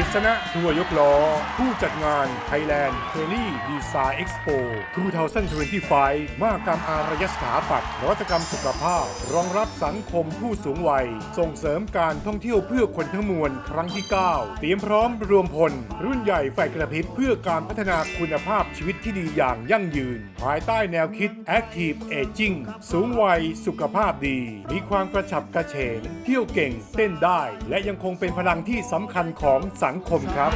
กิษณะทัวร์ยกล้อ ผู้จัดงาน Thailand f e r r y Design Expo 2025มหกรรมอารยสถาปัตย์นวัตกรรมสุขภาพ รองรับสังคมผู้สูงวัย ส่งเสริมการท่องเที่ยวเพื่อคนทั้งมวลครั้งที่ 9 เตรียมพร้อมรวมพล รุ่นใหญ่ไฟกระพริบเพื่อการพัฒนาคุณภาพชีวิตที่ดีอย่างยั่งยืน ภายใต้แนวคิด Active Aging สูงวัยสุขภาพดี มีความกระฉับกระเฉงเที่ยวเก่งเต้นได้ และยังคงเป็นพลังที่สำคัญของสัังคมครับ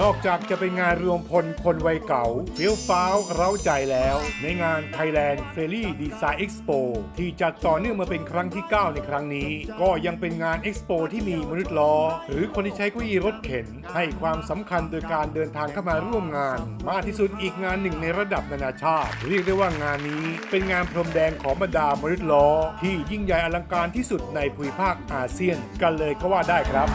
นอกจากจะเป็นงานรวมพลคนวัยเก่าเฟี้ยวฟ้าวเร้าใจแล้ว ในงาน Thailand f e r r y Design Expo ที่จัดต่อเนื่องมาเป็นครั้งที่ 9 ในครั้งนี้ ก็ยังเป็นงาน Expo ที่มีมนุษย์ล้อ หรือคนที่ใช้เก้าอี้รถเข็น ให้ความสำคัญโดยการเดินทางเข้ามาร่วมงาน มากที่สุดอีกงานหนึ่งในระดับนานาชาติ เรียกได้ว่างานนี้ เป็นงานพรมแดงของบรรดามนุษย์ล้อ ที่ยิ่งใหญ่อลังการที่สุดในภูมิภาคอาเซียน กันเลยก็ว่าได้ครับ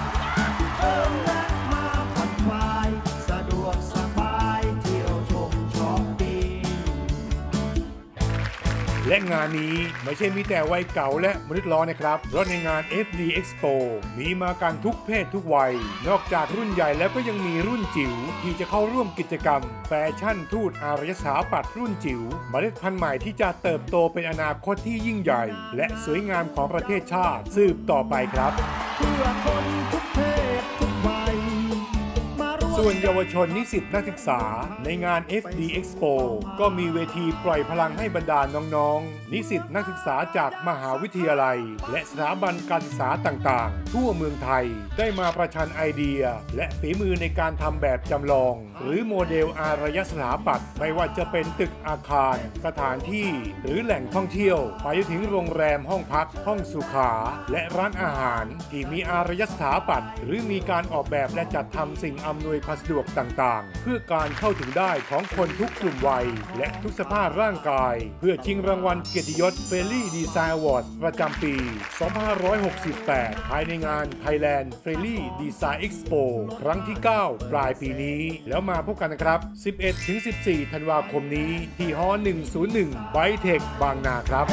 และงานนี้ไม่ใช่มีแต่วัยเก่าและมนุษย์ล้อนะครับ เพราะในงาน FD Expo มีมากันทุกเพศทุกวัย นอกจากรุ่นใหญ่แล้วก็ยังมีรุ่นจิ๋วที่จะเข้าร่วมกิจกรรม แฟชั่นทูตอารยสถาปัตย์รุ่นจิ๋วเมล็ดพันธุ์ใหม่ที่จะเติบโตเป็นอนาคตที่ยิ่งใหญ่ และสวยงามของประเทศชาติ สืบต่อไปครับ เพื่อคนทุก ส่วนเยาวชนนิสิตนักศึกษาในงาน FD Expo ก็มีเวทีปล่อยพลังให้บรรดาน้องๆ นิสิตนักศึกษาจากมหาวิทยาลัย และสถาบันการศึกษาต่างๆ ทั่วเมืองไทย ได้มาประชันไอเดีย และฝีมือในการทำแบบจำลอง หรือโมเดลอารยสถาปัตย์ไม่ว่าจะเป็นตึกอาคาร สถานที่ หรือแหล่งท่องเที่ยวไปจนถึงโรงแรมห้องพัก ห้องสุขา และร้านอาหาร ที่มีอารยสถาปัตย์หรือมีการออกแบบและจัดทำสิ่งอำนวยความสะดวกต่างๆ เพื่อการเข้าถึงได้ของคนทุกกลุ่มวัย และทุกสภาพร่างกาย เพื่อชิงรางวัลเกียรติยศเฟลลี่ดีไซน์อวอร์ดประจำปี 2568 ภายในงาน Thailand f r e e l y Design Expo ครั้งที่ 9 ปลายปีนี้ แล้วมาพบกันนะครับ 11-14 ธันวาคมนี้ ที่ฮอ101ไบเทคบางนาครับ